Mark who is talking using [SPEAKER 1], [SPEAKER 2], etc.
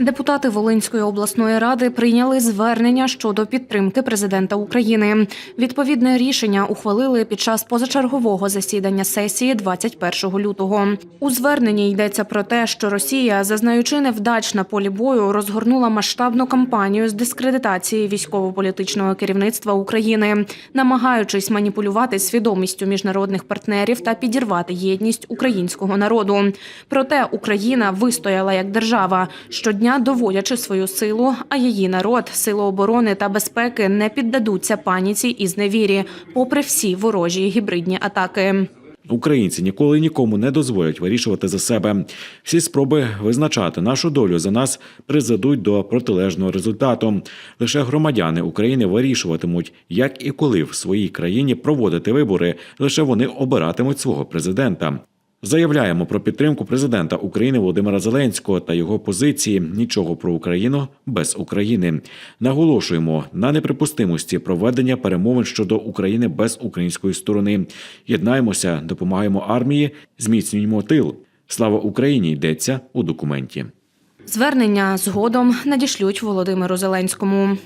[SPEAKER 1] Депутати Волинської обласної ради прийняли звернення щодо підтримки президента України. Відповідне рішення ухвалили під час позачергового засідання сесії 21 лютого. У зверненні йдеться про те, що Росія, зазнаючи невдач на полі бою, розгорнула масштабну кампанію з дискредитації військово-політичного керівництва України, намагаючись маніпулювати свідомістю міжнародних партнерів та підірвати єдність українського народу. Проте Україна вистояла як держава, щодня доводячи свою силу, а її народ, сили оборони та безпеки не піддадуться паніці і зневірі, попри всі ворожі гібридні атаки.
[SPEAKER 2] Українці ніколи нікому не дозволять вирішувати за себе. Всі спроби визначати нашу долю за нас призведуть до протилежного результату. Лише громадяни України вирішуватимуть, як і коли в своїй країні проводити вибори. Лише вони обиратимуть свого президента. Заявляємо про підтримку президента України Володимира Зеленського та його позиції нічого про Україну без України. Наголошуємо на неприпустимості проведення перемовин щодо України без української сторони. Єднаємося, допомагаємо армії, зміцнюємо тил. Слава Україні йдеться у документі.
[SPEAKER 1] Звернення згодом надішлють Володимиру Зеленському.